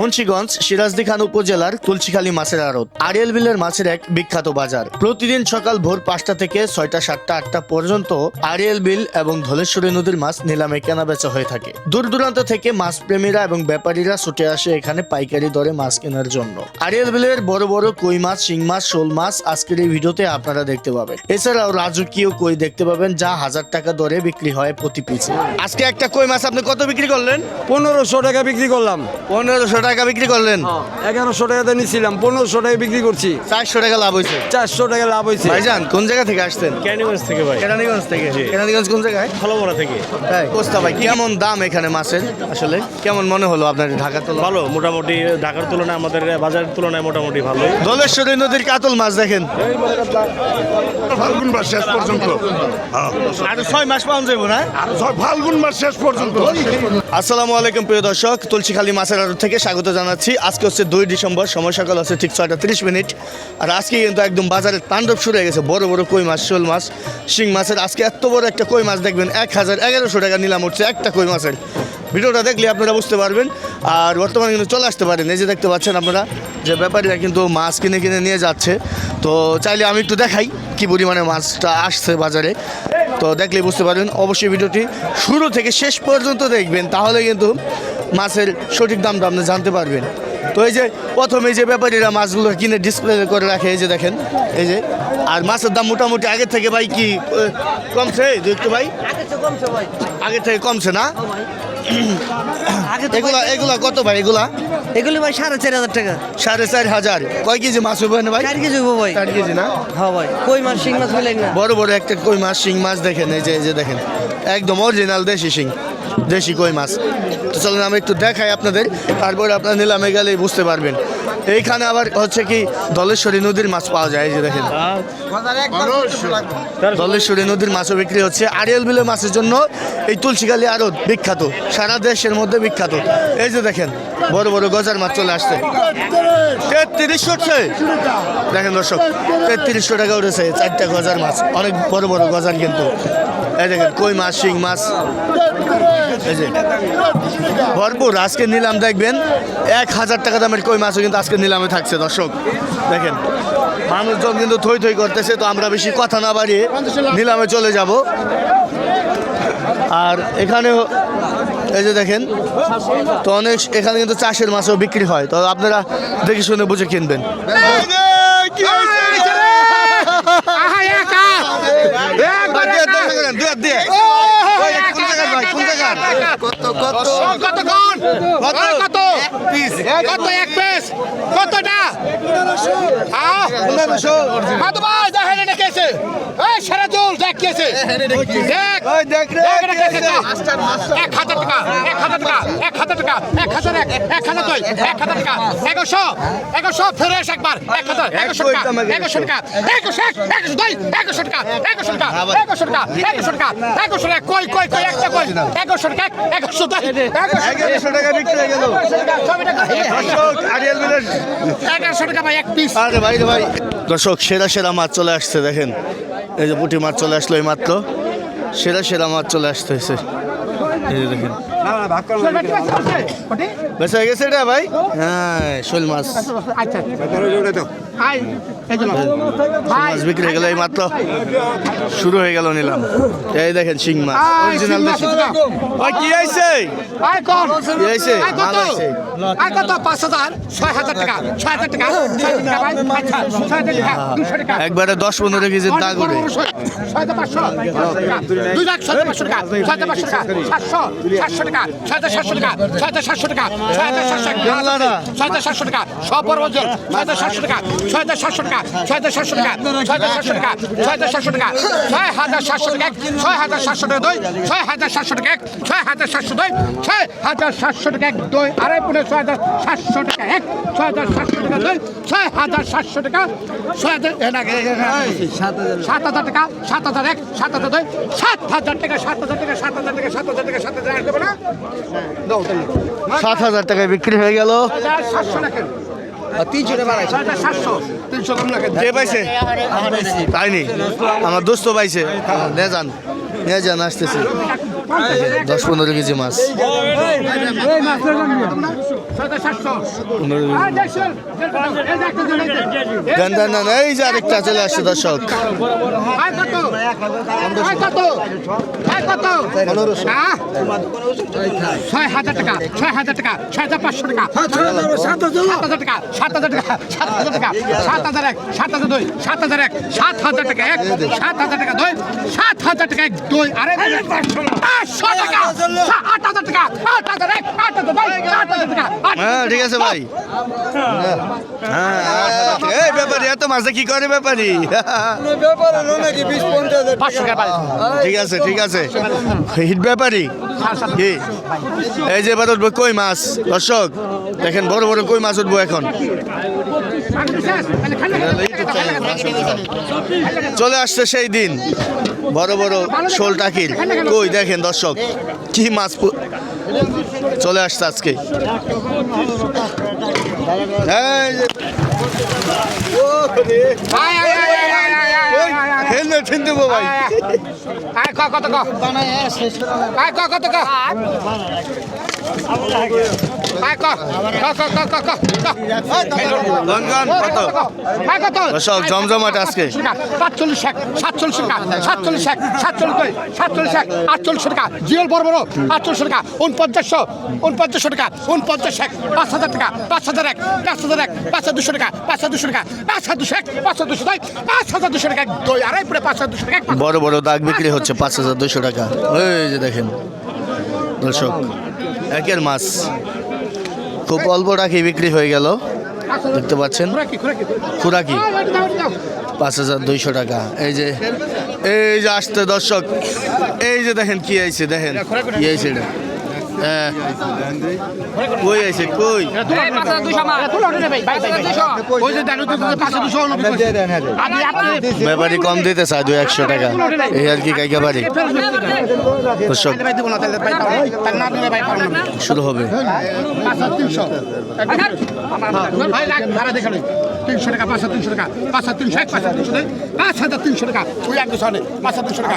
মুন্সিগঞ্জ সিরাজদি খান উপজেলার তুলসীখালী মাছের আড়ত। আরিয়াল বিলের মাছের এক বিখ্যাত বাজার। প্রতিদিন সকাল ভোর পাঁচটা থেকে ছয়টা সাতটা আটটা পর্যন্ত আরিয়াল বিল এবং ধলেশ্বরী নদীর মাছ নিলামে কেনা বেচা হয়ে থাকে। দূর দূরান্ত থেকে মাছ প্রেমীরা এবং ব্যাপারীরা ছুটে আসে এখানে পাইকারি দরে মাছ কেনার জন্য। আরিয়াল বিলের বড় বড় কই মাছ শিং মাছ শোল মাছ আজকের এই ভিডিওতে আপনারা দেখতে পাবেন। এছাড়াও রাজকীয় কই দেখতে পাবেন যা হাজার টাকা দরে বিক্রি হয় প্রতি পিসে। আজকে একটা কই মাছ আপনি কত বিক্রি করলেন? পনেরোশো টাকা বিক্রি করলাম। পনেরোশো টাকা বিক্রি করলেন? এগারোশো টাকাতে নিছিলাম পনেরোশো টাকা বিক্রি করছি। চারশো টাকা লাভ হয়েছে। চারশো টাকা লাভ হয়েছে। ভাইজান কোন জায়গা থেকে আসতেন ক্যানিগঞ্জ থেকে ভাই। কেরানীগঞ্জ থেকে। কেরানীগঞ্জ কোন জায়গায়? ফলবড়া থেকে। তাই কোস্তা ভাই কেমন দাম এখানে মাছের আসলে? কেমন মনে হলো আপনার ঢাকা তো ভালো মোটামুটি ঢাকার তুলনায় আমাদের বাজারের তুলনায় মোটামুটি ভালো। দোলেশ্বরী নদীর কাতল মাছ দেখেন। ফাল্গুন মাস শেষ পর্যন্ত। হ্যাঁ। আর ছয় মাস পাওয়া যাব না? আর ফাল্গুন মাস শেষ পর্যন্ত। আসসালামু আলাইকুম প্রিয় দর্শক তুলসীখালী মাছের আড়ত থেকে স্বাগত জানাচ্ছি। আজকে হচ্ছে দুই ডিসেম্বর, সময় সকাল হচ্ছে ঠিক ছয়টা তিরিশ মিনিট। আর আজকে কিন্তু একদম বাজারে তাণ্ডব শুরু হয়ে গেছে, বড় বড় কই মাছ, শোল মাছ, শিং মাছের। আজকে এত বড় একটা কই মাছ দেখবেন, এক হাজার এগারোশো টাকা নিলাম উঠছে একটা কই মাছের। ভিডিওটা দেখলে আপনারা বুঝতে পারবেন। আর বর্তমানে কিন্তু চলে আসতে পারেন, এই যে দেখতে পাচ্ছেন আপনারা, যে ব্যাপারীরা কিন্তু মাছ কিনে কিনে নিয়ে যাচ্ছে। তো চাইলে আমি একটু দেখাই কী পরিমাণে মাছটা আসছে বাজারে। তো দেখলে বুঝতে পারবেন অবশ্যই ভিডিওটি শুরু থেকে শেষ পর্যন্ত দেখবেন তাহলে কিন্তু মাছের সঠিক দামটা আপনি জানতে পারবেন। তো এই যে প্রথমে যে ব্যাপারীরা মাছগুলো কিনে ডিসপ্লে করে রাখে এই যে দেখেন এই যে আর মাছের দাম মোটামুটি আগে থেকে ভাই কি কমছে? দু একটু ভাই? আগে থেকে কমছে না? এগুলা এগুলা কত ভাই এগুলা? এগুলো ভাই সাড়ে চার হাজার টাকা। সাড়ে চার হাজার। কয় কেজি মাছ হবে না ভাই? চার কেজি হব ভাই। চার কেজি না? হ্যাঁ ভাই কই মাছ শিং মাছ বলে না। বড় বড় একটা কই মাছ শিং মাছ দেখেন এই যে এই যে দেখেন। একদম অরিজিনাল দেশি শিং। দেশি কই মাছ। তো চলুন, আমি একটু দেখাই আপনাদের, তারপরে আপনার নিলামে গেলেই বুঝতে পারবেন। এইখানে আবার হচ্ছে কি, দলেশ্বরী নদীর মাছ পাওয়া যায় যে দেখেন। দলেশ্বরী নদীর মাছও বিক্রি হচ্ছে। আরিয়াল বিলের মাছের জন্য এই তুলসীকালী আরও বিখ্যাত। সারা দেশের মধ্যে বিখ্যাত। এই যে দেখেন, বড় বড় গজার মাছ চলে আসছে। দেখেন দর্শক, তেত্রিশশো টাকা উঠেছে চারটা গজার মাছ। অনেক বড় বড় গজার কিন্তু। দেখেন, কই মাছ, শিং মাছ? ভরপুর, আজকে নিলাম, দেখবেন, এক হাজার টাকা দামের কই মাছও কিন্তু আজকে নিলামে থাকছে, দর্শক। দেখেন, মানুষজন কিন্তু থই থই করতেছে, তো আমরা বেশি কথা না বাড়িয়ে নিলামে চলে যাব। আর এখানে এই যে দেখেন, তো অনেক, এখানে কিন্তু চাষের মাছও বিক্রি হয়, তো আপনারা দেখে শুনে বুঝে কিনবেন। কত কত কত কত এক পিস কতটা? আহ কত ভাই দেখেন এটা কেছে এই সারা জল দেখ কেছে দেখ। দেখ। এটা কেছে এক হাজার টাকা এক হাজার টাকা এক হাজার টাকা এক হাজার এক এক হাজার দুই এক হাজার টাকা। এগারোশো এগারোশো ফেরেস একবার। এক হাজার এগারোশো টাকা এগারোশো টাকা এগারোশো এক এগারোশো দুই এগারোশো টাকা এগারোশো টাকা এগারোশো টাকা এগারোশো টাকা এগারোশো টাকা কই কই কই একটা কই এগারোশো টাকা এগারোশো দুই এগারোশো টাকা বিক্রি হয়ে গেল। দর্শক সেরা সেরা মাছ চলে আসছে, দেখেন। এই যে পুঁটি মাছ চলে আসলো এই মাত্র। সেরা সেরা মাছ চলে আসতে হয়েছে এই যে দেখেন। বেঁচে হয়ে গেছে এটা ভাই? হ্যাঁ। শোল মাছ। মাছ বিক্রি হয়ে গেল এই মাত্র শুরু হয়ে গেল নিলাম। এই দেখেন শিং মাছ। অরিজিনাল দেশি। ভাই কি আইছে কি আইছে মাল আইছে আয় কত? পাঁচ হাজার ছয় হাজার টাকা। ছয় হাজার টাকা। ছয় হাজার টাকা ভাই। আচ্ছা টাকা একবারে দশ পনেরো কেজির দাগ উঠে। ছয়টা পাঁচশো। দুই লাখ ছয়টা পাঁচশো টাকা। ছয়টা পাঁচশো টাকা টাকা ছয়টা সাতশো টাকা ছয়টা সাতশো টাকা ছয়টা সাতশো টাকা ছয়টা সাতশো টাকা সব বড় ওজন ছয়টা সাতশো টাকা ছয়টা সাতশো টাকা ছয়টা সাতশো টাকা ছয়টা সাতশো টাকা ছয়টা সাতশো টাকা ছয় হাজার সাতশো টাকা ছয় হাজার সাতশো টাকা দুই ছয় হাজার সাতশো টাকা এক ছয় হাজার সাতশো দুই ছয় হাজার সাতশো টাকা এক দুই আড়াই পুনে ছয় হাজার সাতশো টাকা এক ছয় হাজার সাতশো টাকা দুই ছয় হাজার সাতশো টাকা ছয় হাজার সাত হাজার টাকা সাত হাজার এক সাত হাজার দুই সাত হাজার টাকা সাত হাজার টাকা সাত হাজার টাকা সাত হাজার টাকা সাত হাজার এক সাত হাজার টাকায় বিক্রি হয়ে গেল। তাই তাইনি আমার দোস্ত পাইছে। নে যান। নে যান আসতেছি। দশ পনেরো কেজি মাছ দেন এই যে আরেকটা চলে আসছে দর্শক ছয় হাজার টাকা ছয় হাজার টাকা ছয় হাজার পাঁচশো টাকা সাত হাজার টাকা সাত হাজার টাকা সাত হাজার টাকা সাত হাজার এক সাত হাজার দুই সাত হাজার এক সাত হাজার টাকা এক সাত হাজার টাকা দুই সাত হাজার টাকা এক দুই আরে হ্যাঁ ঠিক আছে ভাই। হ্যাঁ এই ব্যাপারি এত মাছে কি করে ব্যাপারি। ঠিক আছে ঠিক আছে। হিট ব্যাপারি। কি? এই যে এবার উঠবো কই মাছ? দর্শক দেখেন বড় বড় কই মাছ উঠবো এখন? চলে আসছে সেই দিন। বড় বড় শোল টাকিল কই দেখেন দর্শক কি মাছ চলে আসছে আজকে। কত কত জমজমাট আজকে। এক সাতচল্লিশ টাকা সাতচল্লিশ এক সাতচল্লিশ সাতচল্লিশ এক আটচল্লিশ টাকা জিওল বড় বড় আটচল্লিশ টাকা উনপঞ্চাশশো উনপঞ্চাশশো টাকা উনপঞ্চাশ এক পাঁচ হাজার টাকা পাঁচ হাজার এক পাঁচ হাজার এক পাঁচ হাজার দুশো টাকা পাঁচ হাজার দুশো টাকা পাঁচ হাজার দুশো এক পাঁচ হাজার দুশো পাঁচ হাজার দুশো টাকা দুই আড়াই পরে পাঁচ হাজার দুশো টাকা বড় বড় দাগ বিক্রি হচ্ছে পাঁচ হাজার দুশো টাকা ওই যে দেখেন দর্শক একের মাছ খুব অল্প টাকি বিক্রি হয়ে গেল। দেখতে পাচ্ছেন? খুরাকি। পাঁচ হাজার দুইশো টাকা। এই যে এই যে আসতে দর্শক। এই যে দেখেন কি আইছে দেখেন। কি আইছে এটা? কই আছে কই? ব্যাপারি কম দিতে চায় দুই একশো টাকা। এই আর কি কাইকা বাড়ি? শুরু হবে। তিনশো। টাকা পাঁচ তিনশো টাকা। পাঁচ তিনশো এক পাঁচ তিনশো পাঁচ হাজার তিনশো টাকা। ওই এক দুশো পাঁচ তিনশো টাকা।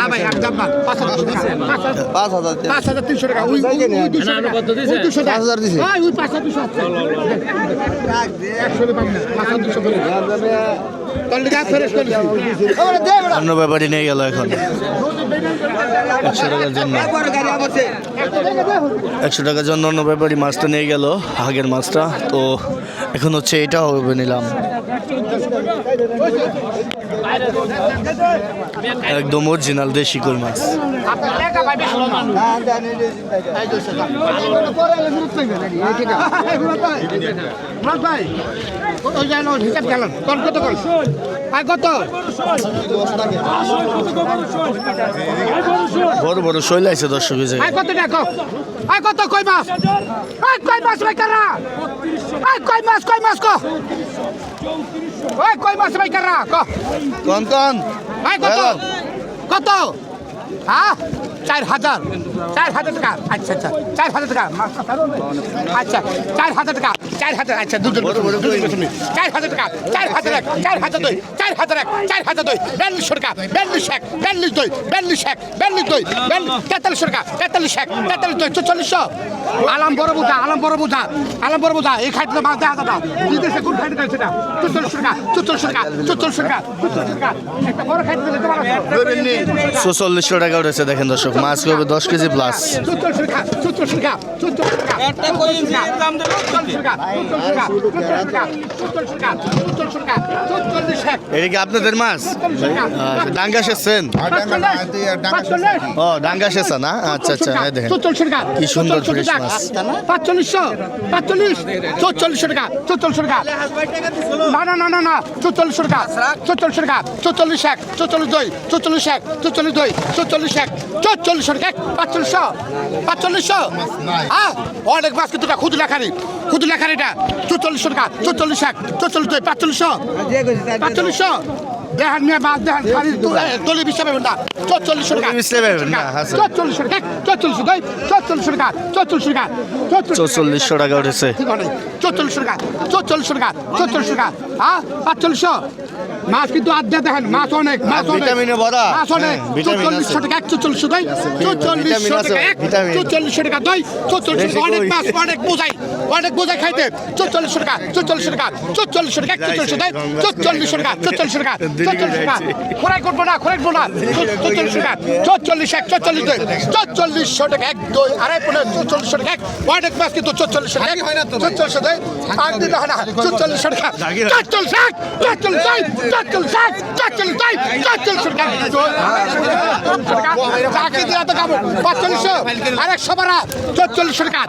না ভাই দাম না পাঁচ হাজার পাঁচ হাজার পাঁচ হাজার তিনশো টাকা। ওই ওই ওই দুশো টাকা। ওই দুশো টাকা। ওই পাঁচ হাজার দুশো একশো টাকা না, পাঁচ হাজার দুশো করে। তাহলে টাকা ফেরত করে দিছি। অন্য ব্যাপারই নিয়ে গেল এখন। একশো টাকার জন্য। একশো টাকার জন্য অন্য ব্যাপারই মাছটা নিয়ে গেল আগের মাছটা। তো এখন হচ্ছে এটাও হবে নিলাম। একদম অরিজিনাল দেশি কই মাছ। বড় বড় শৈল আছে দর্শক কত কই মাছ? কই মাছ কই মাছ কই মাছ ওই কই মাছ ভাই কারা? ক? কন কন আর কত? কত? হ্যাঁ? চার হাজার। চার হাজার টাকা। আচ্ছা আচ্ছা। চার হাজার টাকা। না। আচ্ছা চার হাজার টাকা। চার হাজার আচ্ছা দুজন চার হাজার টাকা। চার হাজার এক, চার হাজার দুই, চার হাজার এক, চার হাজার দুই, বিয়াল্লিশশো টাকা, বিয়াল্লিশ এক, বিয়াল্লিশ দুই, বিয়াল্লিশ এক, বিয়াল্লিশ দুই, বিয়াল্লিশ- তেতাল্লিশশো টাকা, তেতাল্লিশ এক, তেতাল্লিশ দুই চল্লিশশো আলাম বড় বোঝা, আলাম বড় বোঝা, আলাম বড় বোঝা। এই খাইতে মাছ দেখা দাদা বিদেশে কোন খাইতে খাইছে না চল্লিশশো টাকা চল্লিশশো টাকা চল্লিশশো টাকা চল্লিশশো টাকা। একটা বড় খাইতে আছে। টাকা উঠেছে, দেখেন দর্শক। দর্শক মাছ করবে দশ কেজি প্লাস এদিকে আপনাদের মাছ? আচ্ছা, ডাঙ্গা সেছেন ও ডাঙ্গা সেছা না? আচ্ছা আচ্ছা দেখেন। কি সুন্দর ফ্রেশ মাছ। পাঁচচল্লিশশো পাঁচচল্লিশ চৌচল্লিশশো টাকা চৌচল্লিশশো টাকা না না না না না টাকা চৌচল্লিশশো টাকা চৌচল্লিশ এক চৌচল্লিশ দুই চৌচল্লিশ এক চৌচল্লিশ দুই চৌচল্লিশ এক চৌ পাঁচচল্লিশশো টাকা পাঁচচল্লিশশো? পাঁচচল্লিশশো? হ্যাঁ? অনেক মাছ কিন্তু খুদুলা খারি খুদুলা খারিটা চুচল্লিশশো টাকা। চুচল্লিশ এক। চুচল্লিশ পাঁচচল্লিশশো? পাঁচচল্লিশশো? দেহান মিয়া মাছ দেহান খালি তলি বিশ্ব পাবেন না। চল্লিশশো টাকা। চল্লিশশো টাকা। চল্লিশশো টাকা। চল্লিশশো টাকা। চল্লিশশো টাকা। চল্লিশশো টাকা উঠেছে। ঠিক আছে। চৌচল্লিশশো টাকা চৌচল্লিশশো টাকা চৌচল্লিশশো টাকা হ্যাঁ পাঁচচল্লিশশো মাছ কিন্তু আড্ডা দেখেন মাছ অনেক মাছ অনেক। মাছ অনেক হ্যাঁ, চৌচল্লিশশো। টাকা এক চৌচল্লিশশো দুই চৌচল্লিশশো টাকা এক ভিটামিন। চৌচল্লিশশো টাকা দুই চৌচল্লিশশো অনেক। মাছ অনেক বোঝাই অনেক বোঝাই খাইতে চৌচল্লিশশো টাকা চৌচল্লিশশো টাকা চৌচল্লিশশো টাকা এক চৌচল্লিশশো দুই চৌচল্লিশশো টাকা চৌচল্লিশশো টাকা চৌচল্লিশশো টাকা খোরাই করব না খোরাই করব না চৌচল্লিশশো টাকা চৌচল্লিশ এক চৌচল্লিশ দুই চৌচল্লিশশো টাকা এক দুই আড়াই পনেরো চৌচল্লিশশো টাকা এক অনেক মাছ কিন্তু চৌচল্লিশশো টাকা চৌচল্লিশশো আছে আর দিতে হয় না। চুচল্লিশ সরকার চল ষাট চল ষাট চল ষাট চল ষাট চল সরকার কাকে দিয়ে তো খাব পাঁচচল্লিশশো আর একশো বারা চল্লিশ সরকার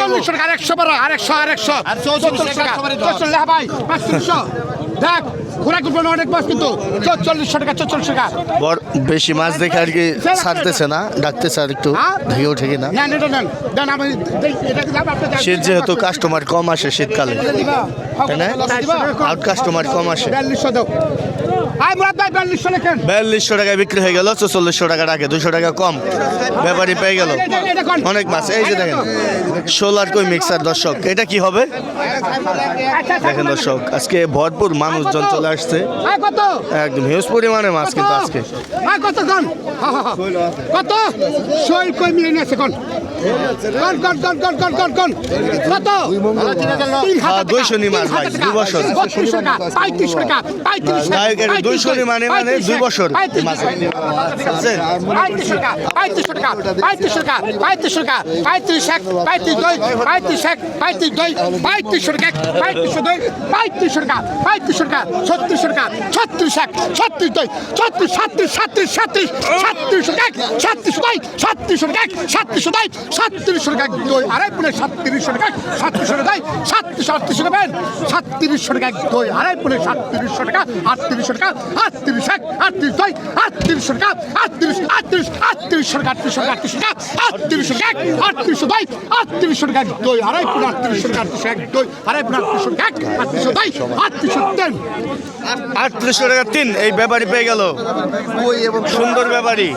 চল্লিশ সরকার একশো বারা আর একশো আর একশো চল্লিশ সরকার চল্লিশ ভাই পাঁচচল্লিশশো দেখ ঘোরা করবেন অনেক মাছ কিন্তু চৌচল্লিশশো টাকা চৌচল্লিশ টাকা। বড় বেশি মাছ দেখে আর কি ছাড়তেছে না ডাকতেছে আর একটু হ্যাঁ? ঢেকে ওঠে কিনা। শীত যেহেতু কাস্টমার কম আসে শীতকালে? আউট কাস্টমার কম আসে। বিয়াল্লিশশো বিক্রি হয়ে গেল চল্লিশশো টাকা রাখে দুশো টাকা কম। ব্যাপারই পেয়ে গেল? অনেক মাছ এই যে দেখেন। সোলার কই মিক্সার দর্শক? এটা কি হবে? আচ্ছা, দেখেন দর্শক আজকে ভরপুর মানুষজন চলে আসছে একদম হিউজ পরিমাণে মাছ কিন্তু আজকে কত কন কত শৈল কই মিলে নিয়েছে কন পঁয়ত্রিশ টাকা পঁয়ত্রিশ টাকা পঁয়ত্রিশ টাকা পঁয়ত্রিশ টাকা ছত্রিশশো টাকা ছত্রিশ এক ছত্রিশ দুই ছত্রিশ সাতত্রিশ সাতত্রিশ সাতত্রিশ সাতত্রিশশো টাকা এক সাতত্রিশ দুই টাকা এক সাতত্রিশশো দুই সাতত্রিশশো টাকা এক দুই আড়াই পুনে সাতত্রিশশো টাকা এক সাতত্রিশশো টাকা দুই সাতত্রিশ আটত্রিশশো টাকা সাতত্রিশশো টাকা এক দুই আড়াই পুনে সাতত্রিশশো টাকা আটত্রিশশো টাকা আটত্রিশ এক আটত্রিশ দুই আটত্রিশশো টাকা আটত্রিশ আটত্রিশ আটত্রিশশো টাকা আটত্রিশশো টাকা আটত্রিশ টাকা আটত্রিশশো টাকা আটত্রিশশো দুই আটত্রিশশো টাকা দুই আড়াই পুনে আটত্রিশশো টাকা আটত্রিশশো এক দুই আড়াই পুনে আটত্রিশশো এক আটত্রিশশো দুই আটত্রিশশো তিন আটত্রিশশো টাকা তিন এই ব্যাপারী পেয়ে গেল। সুন্দর ব্যাপারী।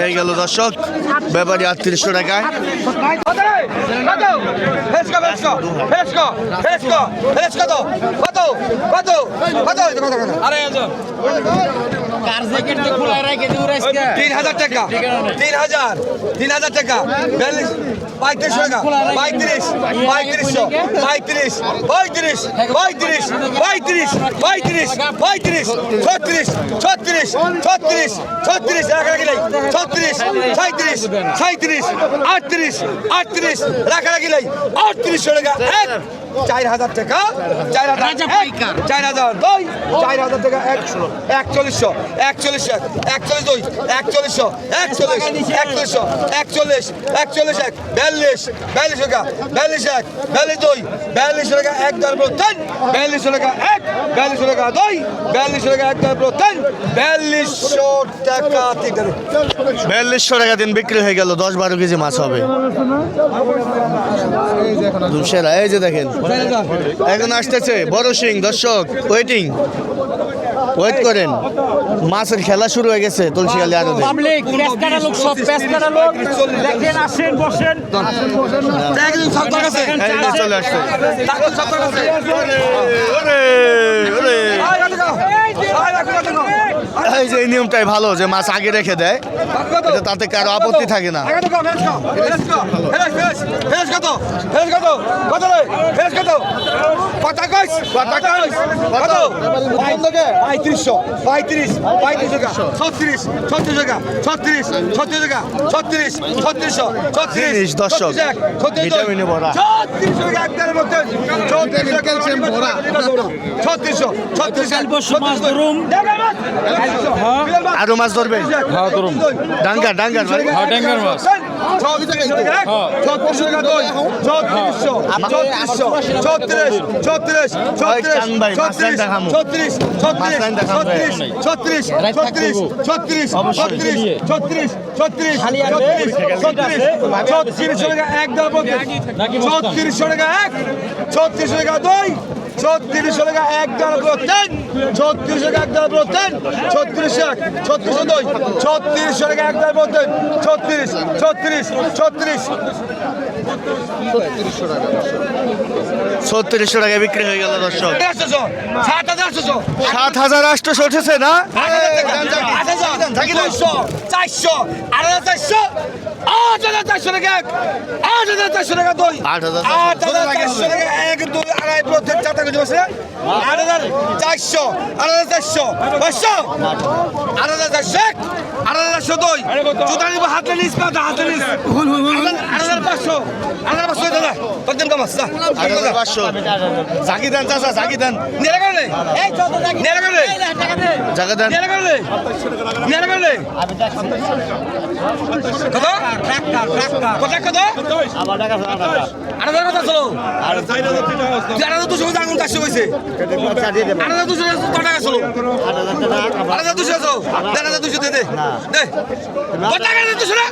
পেয়ে গেল দর্শক ব্যাপারী আটত্রিশশো টাকায়। তিন হাজার টাকা তিন হাজার তিন হাজার টাকা বিয়াল্লিশ পঁয়ত্রিশ টাকা পঁয়ত্রিশ পঁয়ত্রিশশো পঁয়ত্রিশ পঁয়ত্রিশ পঁয়ত্রিশ পঁয়ত্রিশ পঁয়ত্রিশ পঁয়ত্রিশ ছত্রিশ ছত্রিশ ছত্রিশ ছত্রিশ, রাখা, রাখি নাই ছত্রিশ সাঁত্রিশ সাঁত্রিশ আটত্রিশ আটত্রিশ, রাখা, রাখি নাই আটত্রিশশো টাকা চার হাজার টাকা। চার হাজার চার হাজার দুই চার হাজার টাকা এক একচল্লিশশো। একচল্লিশ এক একচল্লিশ দুই একচল্লিশশো একচল্লিশ একচল্লিশশো একচল্লিশ একচল্লিশ এক বিয়াল্লিশ বিয়াল্লিশ টাকা বিয়াল্লিশ এক বিয়াল্লিশ দুই বিয়াল্লিশ টাকা এক দর তিন বিয়াল্লিশ টাকা এক বিয়াল্লিশ টাকা দুই বিয়াল্লিশ টাকা এক দর তিন বিয়াল্লিশশো টাকা তিন বিয়াল্লিশশো টাকা দিন বিক্রি হয়ে গেল দশ বারো কেজি মাছ হবে। একদম এই যে দেখেন। এখন আসতেছে বড় সিং দর্শক ওয়েটিং ওয়েট করেন। মাছের খেলা শুরু হয়ে গেছে তুলসীগালি আরও পাবলিক পেস্কারা লোক সব পেস্কারা লোক। দেখেন আসেন বসেন। চলে আসছে। ওরে, ওরে। এই যে এই নিয়মটাই ভালো যে মাছ আগে রেখে দেয়। এটা তাতে কারও আপত্তি থাকে না। কত ফেস কত কত রে? ফেস কত কথা কইস কথা কইস কত? পঁয়ত্রিশশো। পঁয়ত্রিশ পঁয়ত্রিশ টাকা। ছত্রিশ ছত্রিশ টাকা ছত্রিশ ছত্রিশ টাকা ছত্রিশ ছত্রিশশো ছত্রিশ দর্শক ভিটামিনে ভরা। ছত্রিশশো একটার মধ্যে ছত্রিশশো ক্যালসিয়াম ভরা। ছত্রিশশো ছত্রিশ মাছ ধরুন আরও মাছ ধরবে? হ্যাঁ ধরুন ডাঙ্গা ডাঙ্গার হ্যাঁ ডাঙ্গার মাছ। ভাই ড্যাঙ্গার মাছ ছত্রিশশো টাকা এক ছত্রিশশো টাকা দুই ছত্রিশশো টাকা এক দানা পুরো তিন। টাকা এক দানা পুরো ছত্রিশ এক ছত্রিশশো দুই। ছত্রিশশো টাকা এক দানা পুরো ছত্রিশ ছত্রিশ ছত্রিশ। ছত্রিশশো টাকা বিক্রি হয়ে গেল দর্শক। সাত হাজার আটশো উঠেছে না? চারশো আড়াই চারশো। আট হাজার চারশো টাকা এক। আট হাজার চারশো টাকা দুই। আট হাজার চারশো টাকা। এক দুই আড়াই প্রত্যেক আছে আট হাজার চারশো আট হাজার চারশো পাঁচশো। আট হাজার চারশো এক আট হাজার চারশো দুই। জুতা নিবো হাতে নিস হাতে নিস আট হাজার পাঁচশো আট হাজার পাঁচশো দাদা হাজার পাঁচশো ঝাঁকি দেন ঝাঁকি দেন। কত? কত কথা চলো হাজার দুশো আঙুল চারশো হয়েছে হাজার দুশো কত টাকা চলো আট হাজার দুশো দেড় হাজার দুশো দে দে। দে। কত টাকা দুশো না